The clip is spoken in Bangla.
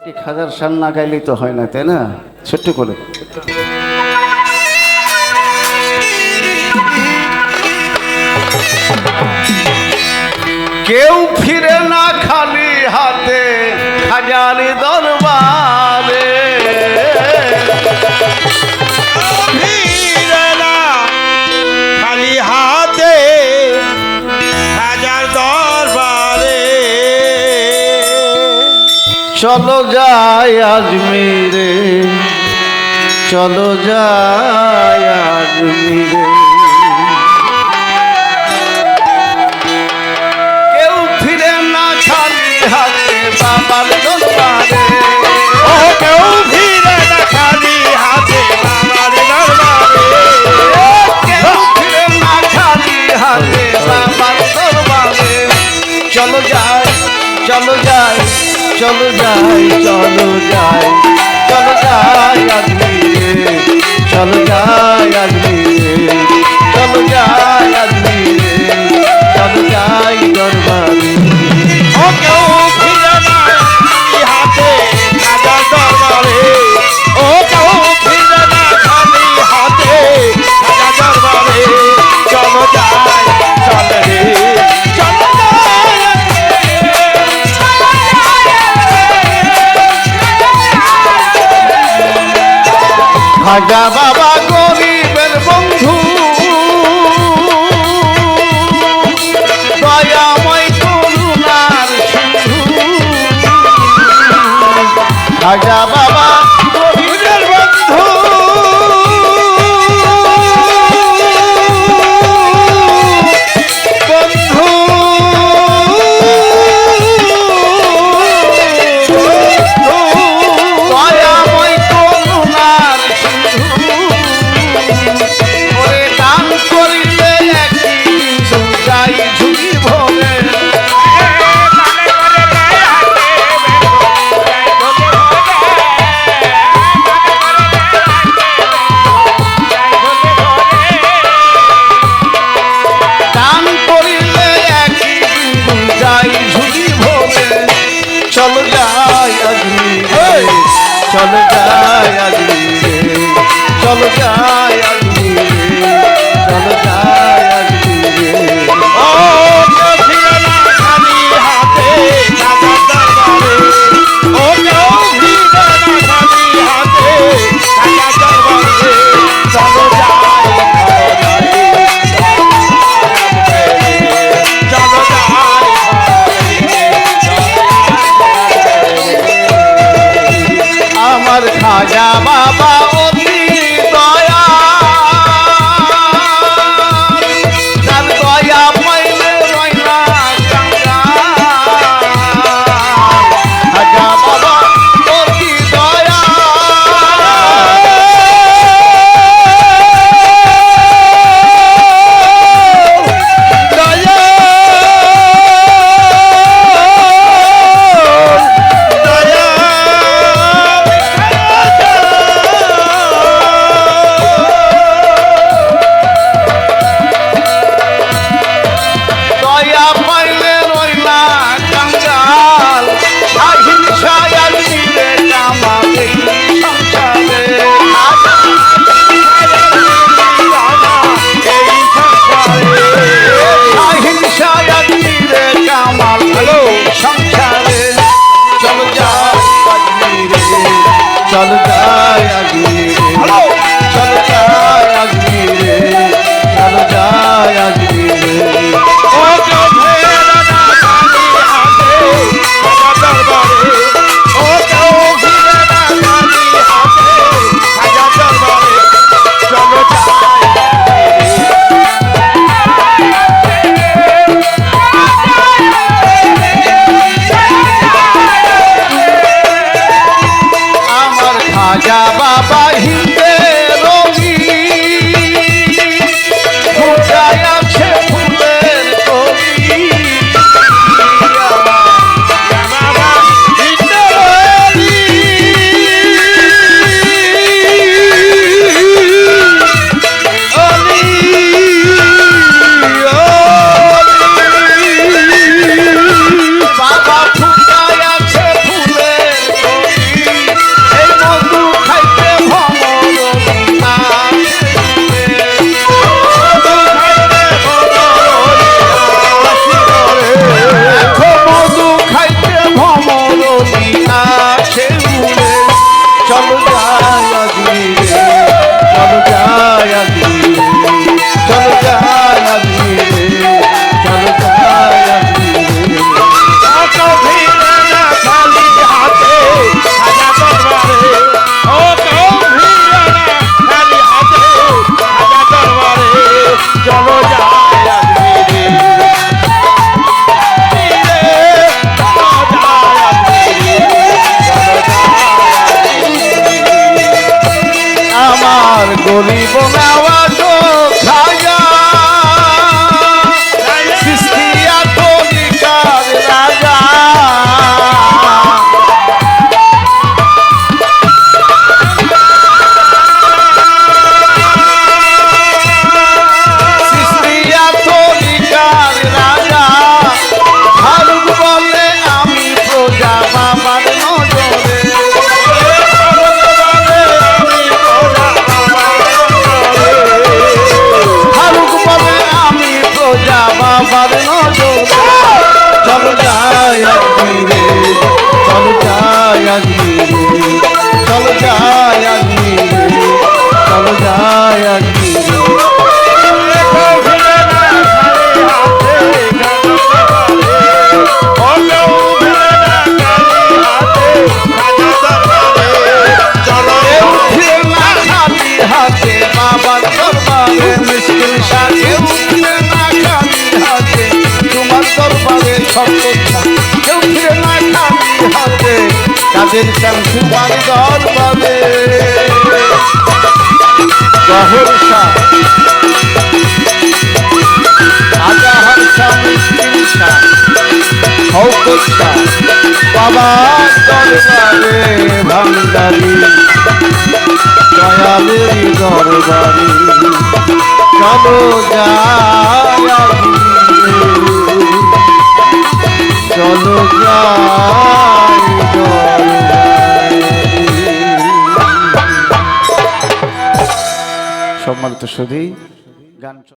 একটি খাজার সান না গাইলেই তো হয় না, তাই না? ছোট্ট করে। কেউ ফিরে না খালি হাতে, খাজারি দরবারে চলো যাই আজমিরে চলো যাই আজমিরে। কেউ ফিরে না খালি হাতে বাবার দরবারে। ও কেউ ফিরে না খালি হাতে আমার দরবারে। কেউ ফিরে না খালি হাতে বাবার দরবারে। চলো যাই চলো যাই চলো যাই চলো যাই চলো যাই আজমিরে চলো যাই আজমিরে চলো যাই আজমিরে চলো যাই দরবারে। খাজা বাবা গরিবের বন্ধু। দয়াময় করুণার সিন্ধু। খাজা চল যায় আজমিরে চল যাই আমার খাজা বাবা হিন্দে করিব সর্বচ্ছা কেউ ফিরে না খালি হাতে কাদের চান তোমার দরবারে জহর শাহ আজাহার শাহ মুশকিল শাহ শওকত দরবারে ভান্ডারি দয়ালের দরবারে চলো যায় সম্মানিত সুধী গান